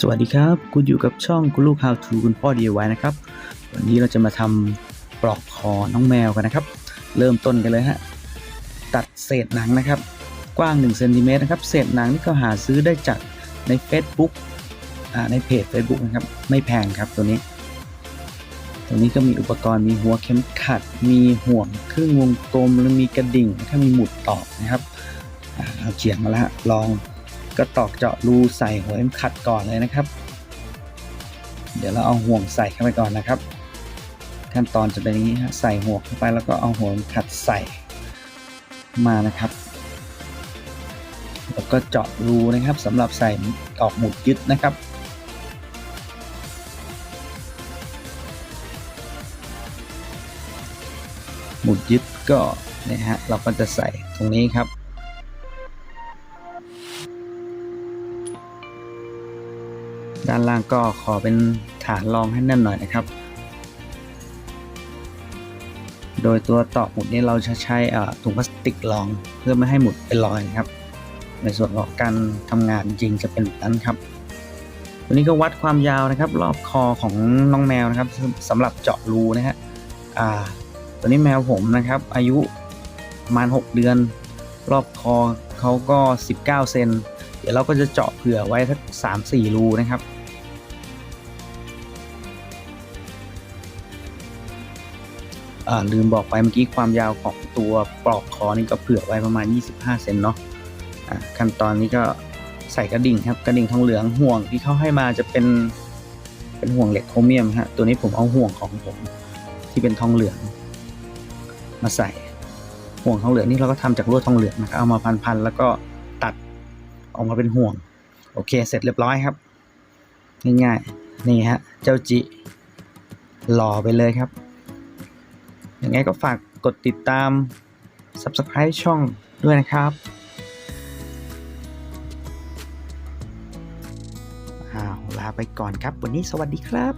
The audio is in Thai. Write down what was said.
สวัสดีครับ คุณอยู่กับช่องคุณลูก How to คุณพ่อ DIY นะครับ วันนี้เราจะมาทำปลอกคอน้องแมวกันนะครับ เริ่มต้นกันเลยฮะ ตัดเศษหนังนะครับ กว้าง1เซนติเมตรนะครับ เศษหนังนี่ก็หาซื้อได้จากใน Facebook อ่าในเพจ Facebook นะครับ ไม่แพงครับตัวนี้ ตัวนี้ก็มีอุปกรณ์มีหัวเข็มขัด มีห่วงครึ่งวงกลม แล้วมีกระดิ่งแล้วก็มีหมุดตอกนะครับเอาเฉียงมาแล้วฮะลอง ก็ตอกเจาะรูใส่หัวเข็มขัดก่อนเลยนะครับ เดี๋ยวเราเอาห่วงใส่เข้าไปก่อนนะครับ ขั้นตอนจะเป็นอย่างนี้ฮะใส่ห่วงเข้าไปแล้วก็เอาหัวเข็มขัดใส่มานะครับ แล้วก็เจาะรูนะครับสำหรับใส่ตอกหมุดยึดนะครับหมุดยึดก็นี่ยฮะเราก็จะใส่ตรงนี้ครับ ด้านล่างก็ขอเป็นฐานรองให้แน่นหน่อยนะครับ โดยตัวตอกหมุดนี้เราจะใช้ถุงพลาสติกรองเพื่อไม่ให้หมุดเป็นรอยนะครับ ในส่วนของการทำงานจริงจะเป็นแบบนั้นครับ ตัวนี้ก็วัดความยาวนะครับ รอบคอของน้องแมวนะครับสำหรับเจาะรูนะฮะตัวนี้แมวผมนะครับ อายุประมาณ 6 เดือน รอบคอเขาก็ 19 เซนเดี๋ยวเราก็จะเจาะเผื่อไว้สัก3-4 รูนะครับ ลืมบอกไปเมื่อกี้ความยาวของตัวปลอกคอนี่ก็เผื่อไว้ประมาณ 25 เซนเนาะอ่าขั้นตอนนี้ก็ใส่กระดิ่งครับกระดิ่งทองเหลืองห่วงที่เขาให้มาจะเป็นเป็นห่วงเหล็กโครเมียมฮะตัวนี้ผมเอาห่วงของผมที่เป็นทองเหลือง มาใส่ห่วงทองเหลืองนี่เราก็ทำจากลวดทองเหลืองนะครับเอามาพันๆแล้วก็ตัดออกมาเป็นห่วง โอเค เสร็จเรียบร้อยครับ ง่ายๆนี่ฮะเจ้าจิหล่อไปเลยครับ ยังไงก็ฝากกดติดตาม Subscribe ช่องด้วยนะครับอ้าวลาไปก่อนครับ วันนี้สวัสดีครับ